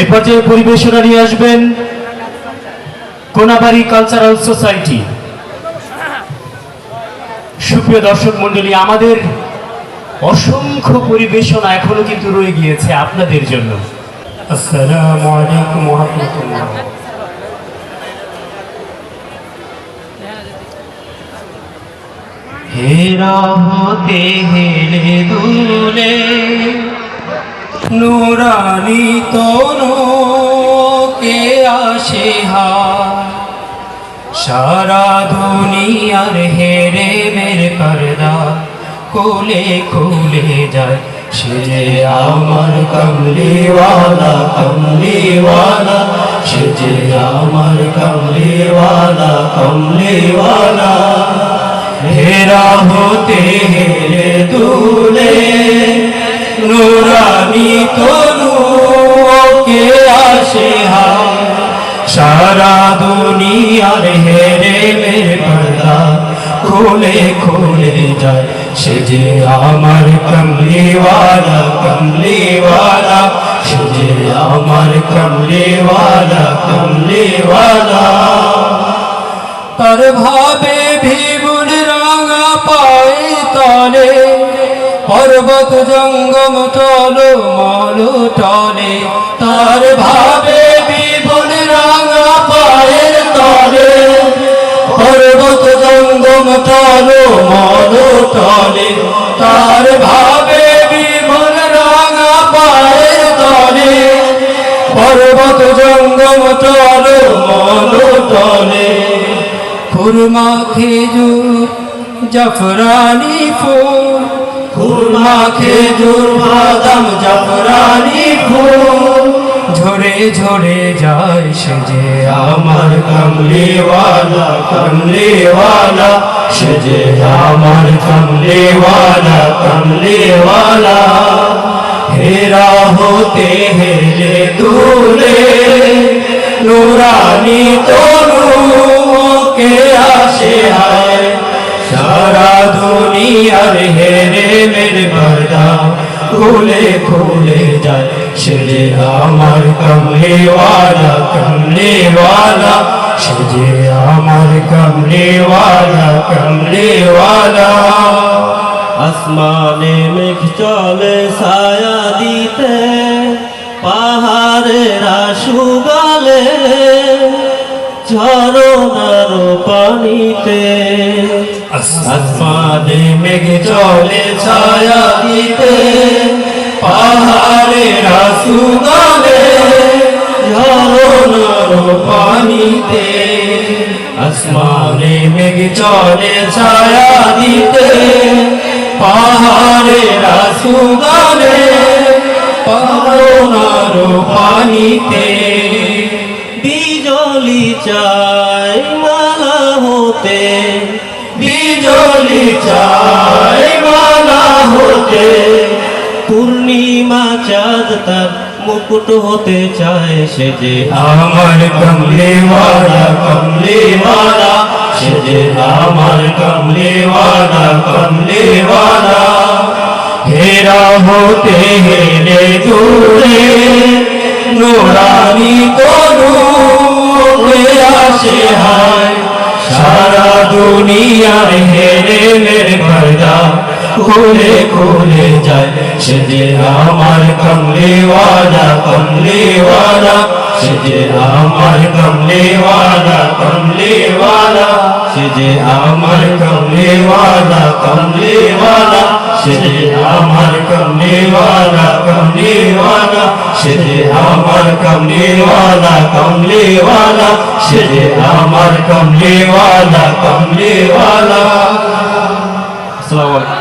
এ পর্যায়ে পরিবেশনা নিয়ে আসবেন কোনাবাড়ি কালচারাল সোসাইটি সুপ্রিয় দর্শক মণ্ডলী আমাদের অসংখ্য পরিবেশনা এখনও কিন্তু রয়ে গিয়েছে আপনাদের জন্য। আসসালামু আলাইকুম ওয়া রাহমাতুল্লাহ। হেরা হতে হেলে নুরানি তনু কে আসে হা? সারা দুনিয়ার হেরে মের পর্দা খুলে খুলে যায়। সে আমার কমলিওয়ালা কমলিওয়ালা। সে যে আমার কমলিওয়ালা কমলিওয়ালা। হেরা হতে হেরে দুলে নুরানি তনু কে আসে সারা দুনিয়ার হেরে মেরে পর্দা খুলে খুলে যায়। সে যে আমার কমলিওয়ালা কমলিওয়ালা। সে যে আমার কমলিওয়ালা কমলিওয়ালা। তার ভাবে ভিবুল রাঙা পায়ে তলে পর্বত জঙ্গম চলো মলু টলে, তার ভাবে বিপুল রাঙা পায়ের তলে। পর্বত জঙ্গম চলো মলু টলে, তার ভাবে বিপুল রাঙা পায়ের তলে। পর্বত জঙ্গম চলো মলু টলে, খুরমা খেজুর, জাফরানি ফুল খুরমা খেজুর বাদাম জাফরানি ফুল ঝরে ঝরে যায় সে যে আমার কমলিওয়ালা কমলিওয়ালা। সে যে আমার কমলিওয়ালা কমলিওয়ালা। হেরা হতে হেলে দুলে নুরানি তনু কে আসে হায়। দুনিয়ার হেরে মেরে পর্দা খুলে খুলে যায় সে যে আমার কমলেওয়ালা কমলেওয়ালা সে যে আমার কমলেওয়ালা কমলেওয়ালা আসমানে মেঘ চলে ছায়া দিতে পাহাড়েরা সুগালে ঝরনার পানিতে আসমানে মেঘ চলে ছায়া দিতে পাহাড়ে রাসুগালে ঝরনার পানিতে আসমানে মেঘ চলে ছায়া দিতে পাহাড়ে রাসুগালে পাহাড়নার পানিতে বিজলি চাই মালা হতে বিজলি চাই মালা হতে। পূর্ণিমা চাঁদ তার মুকুট হতে চায় সে যে আমার কমলেওয়ালা কমলেওয়ালা। সে যে আমার কমলেওয়ালা কমলেওয়ালা। হেরা হতে হেরে দূরে খুলে খুলে যায়। সে যে আমার কমলেওয়ালা কমলেওয়ালা। সে যে আমার কমলেওয়ালা কমলেওয়ালা। সে যে আমার কমলেওয়ালা কমলেওয়ালা। সে যে আমার কমলেওয়ালা কমলেওয়ালা। সে যে আমার কমলেওয়ালা কমলেওয়ালা। সে যে আমার কমলেওয়ালা কমলেওয়ালা। আসসালামু আলাইকুম।